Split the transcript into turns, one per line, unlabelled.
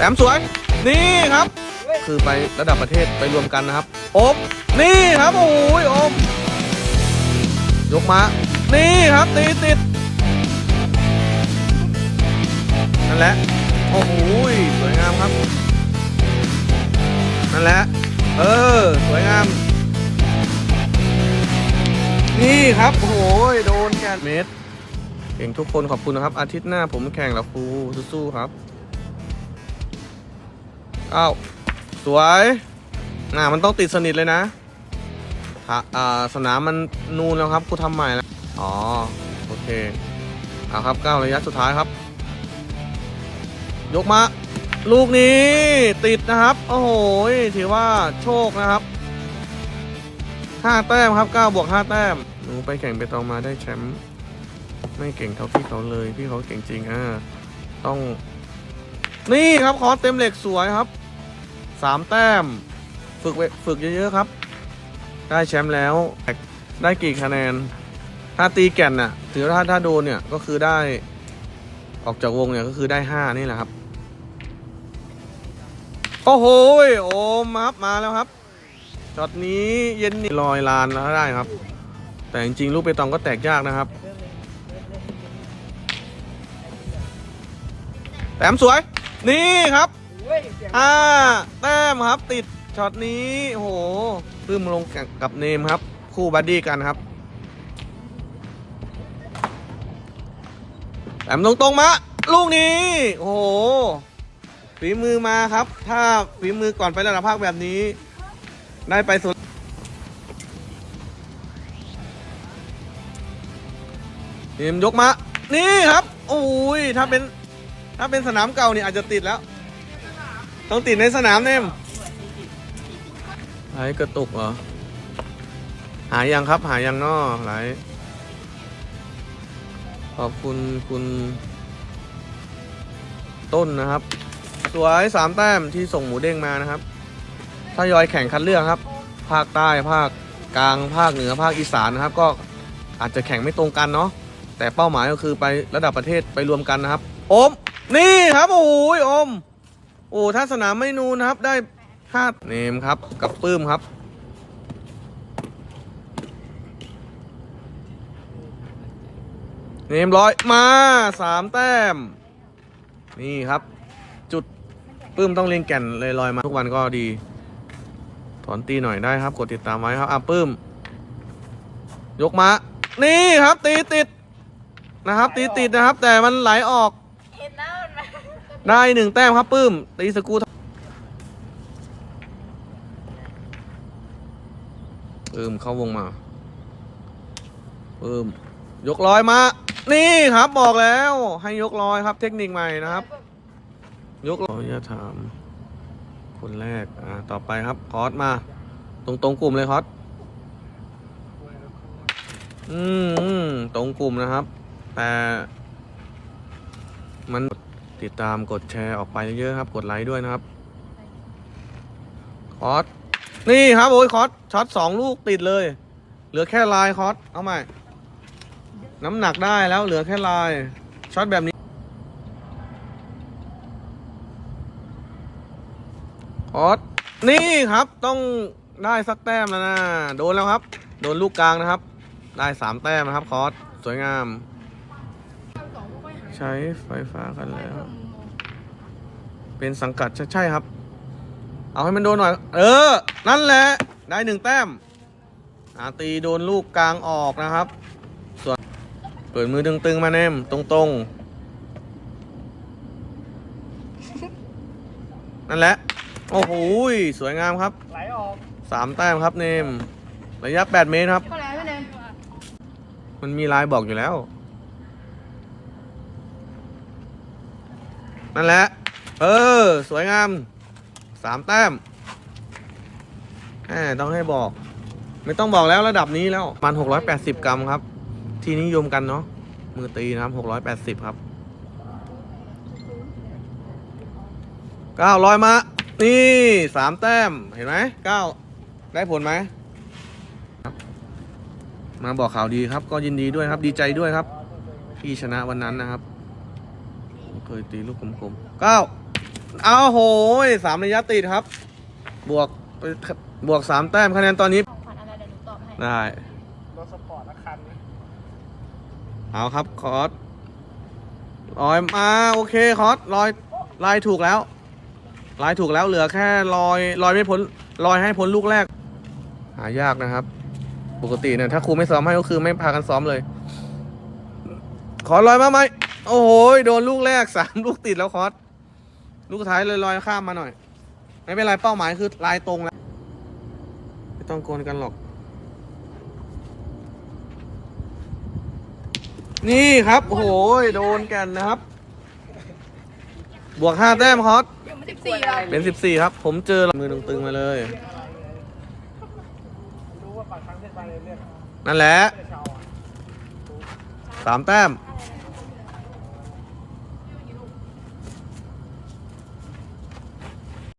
แต้มสวย นี่ครับ คือไประดับประเทศไปรวมกันนะครับโอมนี่ครับโอ้ยโอมยกมา นี่ครับตีติด นั่นแหละ โอ้โหสวยงามครับ นั่นแหละ เออ สวยงาม นี่ครับโอ้โหยโดนแกนเมตรเก่งทุกคนขอบคุณนะครับ อาทิตย์หน้าผมแข่งแล้วครูสู้ๆครับ อ้าวสวยน่ามันต้องติดสนิทเลยนะค่ะอ่าสนามมันนูนแล้วครับครูทำใหม่แล้วอ๋อโอเคเอาครับก้าวระยะสุดท้ายครับ ยกมา ลูกนี้ติดนะครับ โอ้โหถือว่าโชคนะครับห้าแต้มครับเก้าบวกห้าแต้มหนูไปแข่งไปตองมาได้แชมป์ไม่เก่งเท่าพี่เขาเลย พี่เขาเก่งจริงอ่าต้อง นี่ครับคอร์สเต็มเหล็กสวยครับ สามแต้ม ฝึกไว้ฝึกเยอะๆครับ ได้แชมป์แล้ว ได้กี่คะแนน ถ้าตีแก่นน่ะ ถือว่าถ้าถ้าโดนเนี่ยก็คือได้ ออกจากวงเนี่ยก็คือได้ห้านี่แหละครับ โอ้โหยโอมครับมาแล้วครับช็อตนี้เย็นนี่ลอยลานแล้วได้ครับ แต่จริงๆลูกเปตองก็แตกยากนะครับแต้มสวย นี่ครับ ห้าแต้มครับติดช็อตนี้โอ้โหพึ่มลงกับเนมครับ คู่บัดดี้กันครับแต้มตรงๆมา ลูกนี้ โอ้โหฝีมือมาครับ ถ้าฝีมือก่อนไประดับภาคแบบนี้ ได้ไปสุดเนมยกมา นี่ครับ โอ้ยถ้าเป็น ถ้าเป็นสนามเก่านี่อาจจะติดแล้ว ต้องติดในสนามเนมไหลกระตุกเหรอ หายังครับ หายังนอไหลขอบคุณคุณ ต้นนะครับ สวยสามแต้มที่ส่งหมูเด้งมานะครับถ้ายอยแข่งคัดเลือกครับ ภาคใต้ภาคกลางภาคเหนือภาคอีสานนะครับ ก็อาจจะแข่งไม่ตรงกันเนาะแต่เป้าหมายก็คือไประดับประเทศไปรวมกันนะครับ อม นี่ครับ โอ้ยอม โอ้ถ้าสนามไม่นูนนะครับ ได้ห้าเนมครับ กับปื้มครับเนมร้อยมาสามแต้ม นี่ครับ จุดปื้มต้องเรียงแก่นเลยลอยมาทุกวันก็ดี ถอนตีหน่อยได้ครับ กดติดตามไว้ครับอะปื้ม ยกมา นี่ครับตีติดนะครับ ตีติดนะครับ แต่มันไหลออก
เห็นหน้ามันไหม
ได้หนึ่งแต้มครับปื้มตีสกูปื้มเข้าวงมาปื้มยกลอยมา นี่ครับบอกแล้ว ให้ยกลอยครับ เทคนิคใหม่นะครับ ยกลอยจะถาม คนแรกอ่าต่อไปครับคอสมา ตรงตรงกลุ่มเลยคอสอือืมตรงกลุ่มนะครับ แต่มัน ติดตามกดแชร์ออกไปเยอะๆครับ กดไลค์ด้วยนะครับ คอสนี่ครับโอ้ยคอสช็อตสองลูกติดเลย เหลือแค่ลายคอสเอาใหม่ น้ำหนักได้แล้วเหลือแค่ลายช็อตแบบนี้คอสนี่ครับต้องได้สักแต้มแล้วนะ โดนแล้วครับ โดนลูกกลางนะครับ ได้สามแต้มนะครับคอสสวยงาม ใช้ไฟฟ้ากันแล้ว เป็นสังกัดใช่ใช่ครับ เอาให้มันโดนหน่อย เออ นั่นแหละ ได้หนึ่งแต้มอาตีโดนลูกกลางออกนะครับ ส่วน เปิดมือตึงๆมาเนมตรงๆ นั่นแหละ โอ้โหยสวยงามครับ
ไหลออก
สามแต้มครับเนม ระยะ 8 เมตรครับ
ก็แล้วพี่เนม
มันมีลายบอกอยู่แล้ว นั่นแหละ เออ สวยงามสามแต้มแหมต้องให้บอก ไม่ต้องบอกแล้วระดับนี้แล้วประมันหกร้อยแปดสิบกรัมครับ ที่นิยมกันเนาะมือตีนะครับหกร้อยแปดสิบครับเก้าร้อยมา นี่สามแต้มเห็นไหมเก้าได้ผลไหมมาบอกข่าวดีครับ ก็ยินดีด้วยครับ ดีใจด้วยครับ ที่ชนะวันนั้นนะครับ ผมเคยตีลูกกลมๆเก้าเอาโหยสามระยะติดครับ บวกบวกสามแต้มคะแนนตอนนี้
ของขวัญอะไรเดี๋ยวหนูตอบให้
ได้
รถสปอร์ตละคันนะ
เอาครับคอร์สลอยมาโอเคคอร์สลอยลายถูกแล้ว ลายถูกแล้วเหลือแค่ลอยลอยไม่พ้นลอยให้พ้นลูกแรก หายากนะครับ ปกติเนี่ยถ้าครูไม่ซ้อมให้ก็คือไม่พากันซ้อมเลย ขอลอยมาไหม โอ้โหโดนลูกแรกสามลูกติดแล้วคอร์สลูกสุดท้ายเลยลอยข้ามมาหน่อย ไม่เป็นไรเป้าหมายคือลายตรงแล้ว ไม่ต้องโกนกันหรอก นี่ครับโอ้โหโดนกันนะครับ บวกห้าแต้มคอร์ส
สิบสี่เรา
เป็นสิบสี่ครับ ผมเจอมือตึงๆมาเลย
รู้ว่าปากครั้งเทศบาลเลยเรียก
นั่นแหละ
เชาอะ
สามแต้ม
ห